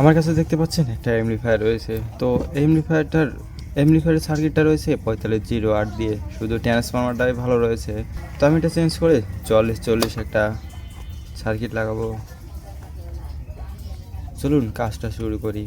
আমার কাছে দেখতে পাচ্ছেন একটা এমপ্লিফায়ার রয়েছে। তো এমপ্লিফায়ারটার এমপ্লিফায়ারের সার্কিটটা রয়েছে পঁয়তাল্লিশ জিরো আট দিয়ে। শুধু ট্রান্সফর্মারটাই ভালো রয়েছে। তো আমি এটা চেঞ্জ করে চল্লিশ চল্লিশ একটা সার্কিট লাগাবো। চলুন কাজটা শুরু করি।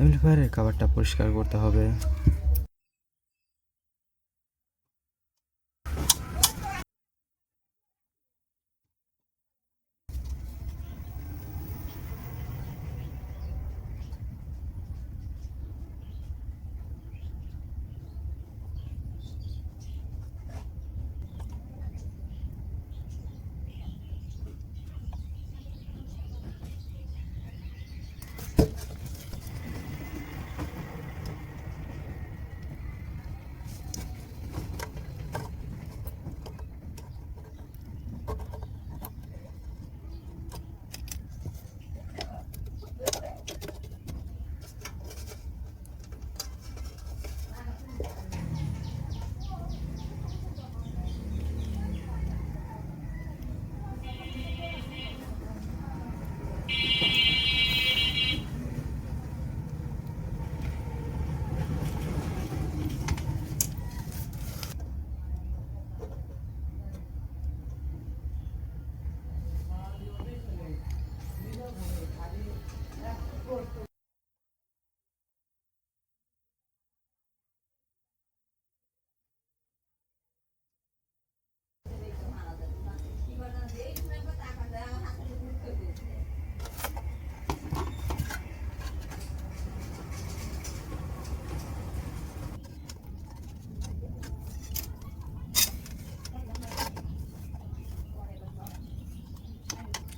এমপ্লিফায়ারের কাভারটা পরিষ্কার করতে হবে।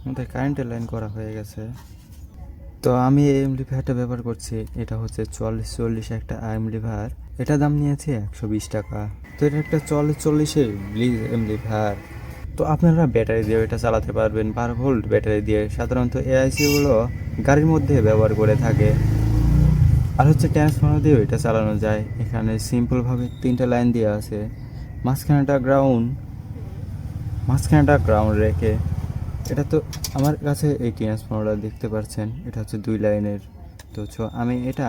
আমাদের কারেন্টের লাইন করা হয়ে গেছে। তো আমি এই এমপ্লিফায়ারটা ব্যবহার করছি। এটা হচ্ছে চল্লিশ চল্লিশ একটা এমপ্লিফায়ার এটা দাম নিয়েছে একশো বিশ টাকা। তো এটা একটা চল্লিশ, চল্লিশের ব্লিজ এমপ্লিফায়ার তো আপনারা ব্যাটারি দিয়ে এটা চালাতে পারবেন। বারো ভোল্ট ব্যাটারি দিয়ে। সাধারণত এআইসিগুলো গাড়ির মধ্যে ব্যবহার করে থাকে। আর হচ্ছে ট্রান্সফর্মার দিয়েও এটা চালানো যায়। এখানে সিম্পলভাবে তিনটা লাইন দেওয়া আছে। মাঝখানেটা গ্রাউন্ড মাঝখানেটা গ্রাউন্ড রেখে এটা তো আমার কাছে এই ট্রান্সফর্মারটা দেখতে পাচ্ছেন, এটা হচ্ছে দুই লাইনের। তো ছ, আমি এটা,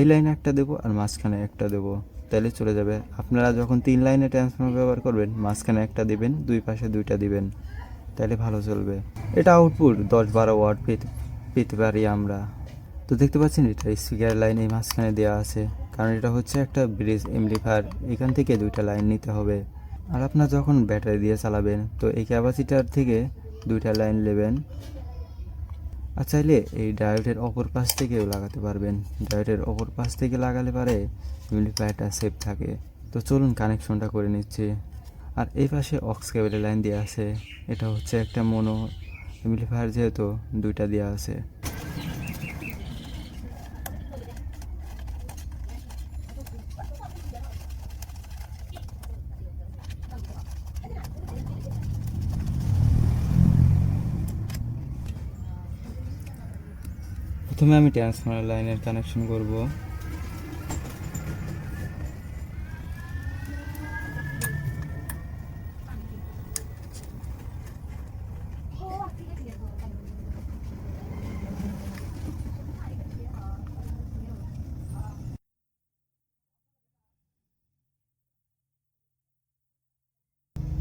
এই লাইনে একটা দেবো আর মাঝখানে একটা দেবো। তাহলে চলে যাবে। আপনারা যখন তিন লাইনে ট্রান্সফর্মার ব্যবহার করবেন, মাঝখানে একটা দিবেন, দুই পাশে দুইটা দিবেন। তাহলে ভালো চলবে। এটা আউটপুট দশ বারো ওয়াট পেতে পেতে পারি আমরা। তো দেখতে পাচ্ছেন, এটা স্পিকার লাইন এই মাঝখানে দেওয়া আছে। কারণ এটা হচ্ছে একটা ব্রিজ এমপ্লিফায়ার এখান থেকে দুইটা লাইন নিতে হবে। আর আপনার যখন ব্যাটারি দিয়ে চালাবেন, তো এই ক্যাপাসিটার থেকে দুইটা লাইন নেবেন। আর চাইলে এই ডায়োডের অপর পাশ থেকেও লাগাতে পারবেন। ডায়োডের অপর পাশ থেকে লাগালে পারে ইউনিফায়ারটা সেফ থাকে। তো চলুন কানেকশনটা করে নিচ্ছি। আর এই পাশে অক্স কেবলের লাইন দেওয়া আছে। এটা হচ্ছে একটা মনো। ইউনিফায়ার যেহেতু দুইটা দেওয়া আছে। প্রথমে আমি ট্রান্সফর্মার লাইনের কানেকশন করব।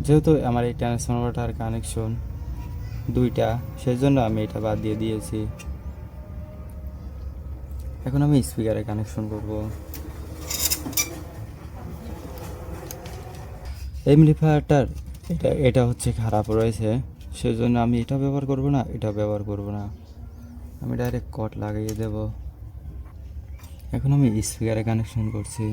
যেহেতু আমার এই ট্রান্সফর্মারটার কানেকশন দুইটা সেই জন্য আমি এটা বাদ দিয়ে দিয়েছি। এখন আমি স্পিকারে কানেকশন করব। এমপ্লিফায়ারটার এটা এটা হচ্ছে খারাপ রয়েছে, সেজন্য আমি এটা ব্যবহার করব না, এটা ব্যবহার করব না। আমি ডাইরেক্ট কট লাগিয়ে দেব। এখন আমি স্পিকারে কানেকশন করছি।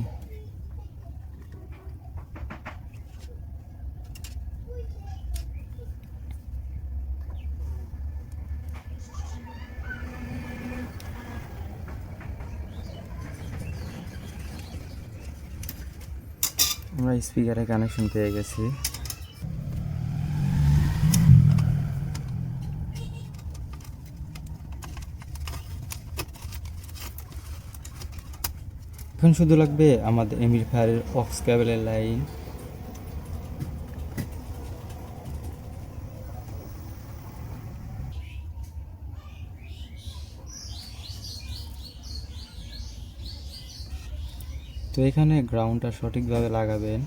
আমরা স্পিকারে কানেকশন পেয়ে গেছি। এখন শুধু লাগবে আমাদের এমিরফায়ারের অক্স ক্যাবেলের লাইন তো এখানে গ্রাউন্ডটা সঠিকভাবে লাগাবেন।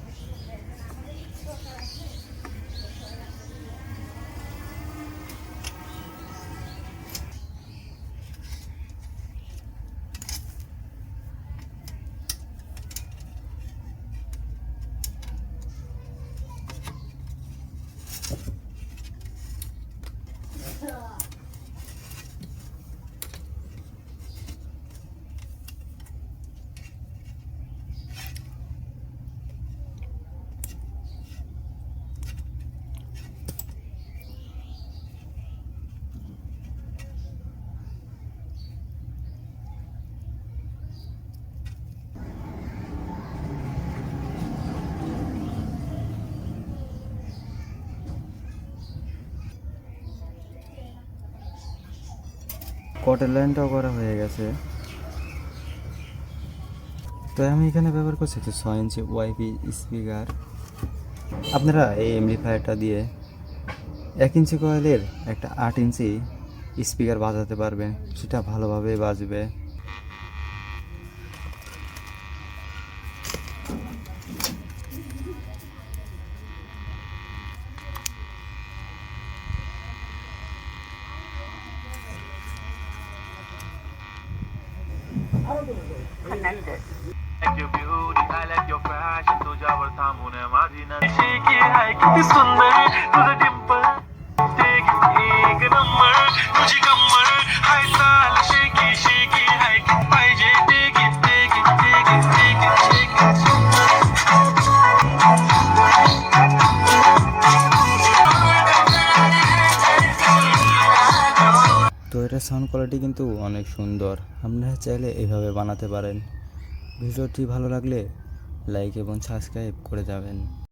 কটের লাইনটাও করা হয়ে গেছে। তো আমি এখানে ব্যবহার করছি তো ছয় ইঞ্চি ওয়াইপি স্পিকার আপনারা এই এমপ্লিফায়ারটা দিয়ে এক ইঞ্চি কয়েলের একটা আট ইঞ্চি স্পিকার বাজাতে পারবেন। সেটা ভালোভাবে বাজবে। like your beauty, I like your fashion तुझ्यावर थांबून माझी नशी की आहे किती सुंदर तुझं Sound quality কিন্তু অনেক সুন্দর। আপনারা চাইলে এভাবে বানাতে পারেন। ভিডিওটি ভালো লাগলে লাইক এবং সাবস্ক্রাইব করে যাবেন।